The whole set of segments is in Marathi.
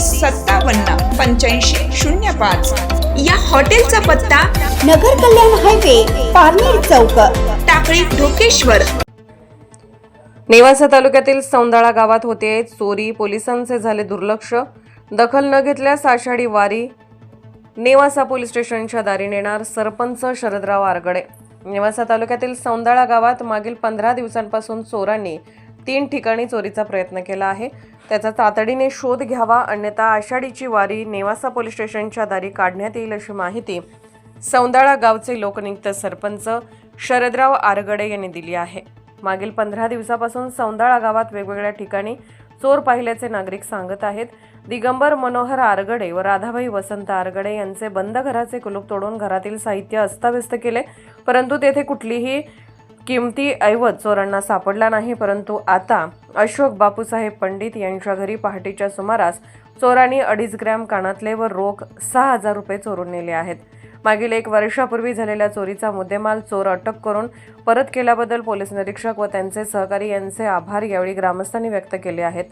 सत्तावन्न पंच्याऐंशी शून्य पाच. या हॉटेलचा पत्ता नगर कल्याण हायवे पारनेर चौक. टाकळी ढोकेश्वर. नेवासा तालुक्यातील सौंदाळा गावात होते. चोरी पोलिसांचे झाले दुर्लक्ष. दखल न घेतल्यास आषाढी वारी. नेवासा पोलीस स्टेशनच्या दारी नेणार सरपंच शरदराव आरगडे. नेवासा तालुक्यातील सौंदाळा गावात मागील पंधरा दिवसांपासून चोरांनी तीन ठिकाणी चोरीचा प्रयत्न केला आहे. त्याचा तातडीने शोध घ्यावा अन्यथा आषाढीची वारी नेवासा पोलीस स्टेशनच्या दारी काढण्यात येईल अशी माहिती सौंदाळा गावचे लोकनियुक्त सरपंच शरदराव आरगडे यांनी दिली आहे. मागील पंधरा दिवसापासून सौंदाळा गावात वेगवेगळ्या ठिकाणी चोर पाहिल्याचे नागरिक सांगत आहेत. दिगंबर मनोहर आरगडे व राधाबाई वसंत आरगडे यांचे बंद घराचे कुलूप तोडून घरातील साहित्य अस्ताव्यस्त केले परंतु तेथे कुठलीही किमतीऐवज चोरांना सापडला नाही परंतु आता अशोक बापूसाहेब पंडित यांच्या घरी पहाटेच्या सुमारास चोरांनी अडीच ग्रॅम कानातले व रोख सहा हजार रुपये चोरून नेले आहेत. मागील एक वर्षापूर्वी झालेल्या चोरीचा मुद्देमाल चोर अटक करून परत केल्याबद्दल पोलीस निरीक्षक व त्यांचे सहकारी यांचे आभार यावेळी ग्रामस्थांनी व्यक्त केले आहेत.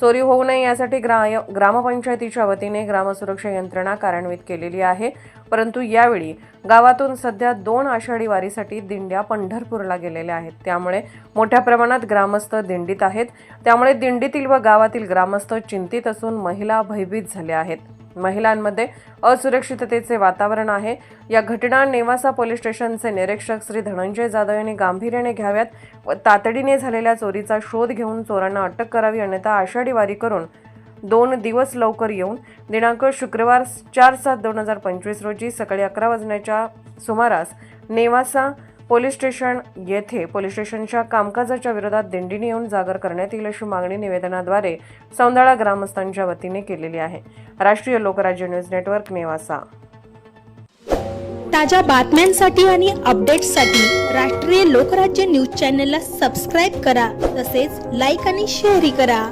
चोरी होऊ नये यासाठी ग्रा ग्रामपंचायतीच्या वतीने ग्रामसुरक्षा यंत्रणा कार्यान्वित केलेली आहे. परंतु यावेळी गावातून सध्या दोन आषाढी वारीसाठी दिंड्या पंढरपूरला गेलेल्या आहेत. त्यामुळे मोठ्या प्रमाणात ग्रामस्थ दिंडीत आहेत. त्यामुळे दिंडीतील व गावातील ग्रामस्थ चिंतित असून महिला भयभीत झाल्या आहेत. महिलांमध्ये असुरक्षिततेचे वातावरण आहे. या घटना नेवासा पोलीस स्टेशनचे निरीक्षक श्री धनंजय जाधव यांनी गांभीर्याने घ्याव्यात व तातडीने झालेल्या चोरीचा शोध घेऊन चोरांना अटक करावी अन्यथा आषाढी वारी करून दोन दिवस लवकर येऊन दिनांक शुक्रवार चार सात दोन हजार पंचवीस रोजी सकाळी अकरा वाजण्याच्या सुमारास नेवासा पोलीस स्टेशन येथे पोलीस स्टेशनच्या कामकाजाच्या विरोधात दिंडीने येऊन जागर करण्यात येईल अशी मागणी निवेदनाद्वारे सौंदाळा ग्रामस्थांच्या वतीने केलेली आहे. राष्ट्रीय लोकराज्य न्यूज नेटवर्क नेवासा. ताज्या बातम्यांसाठी आणि अपडेट्ससाठी राष्ट्रीय लोकराज्य न्यूज चॅनलला सबस्क्राईब करा तसेच लाईक आणि शेअरही करा.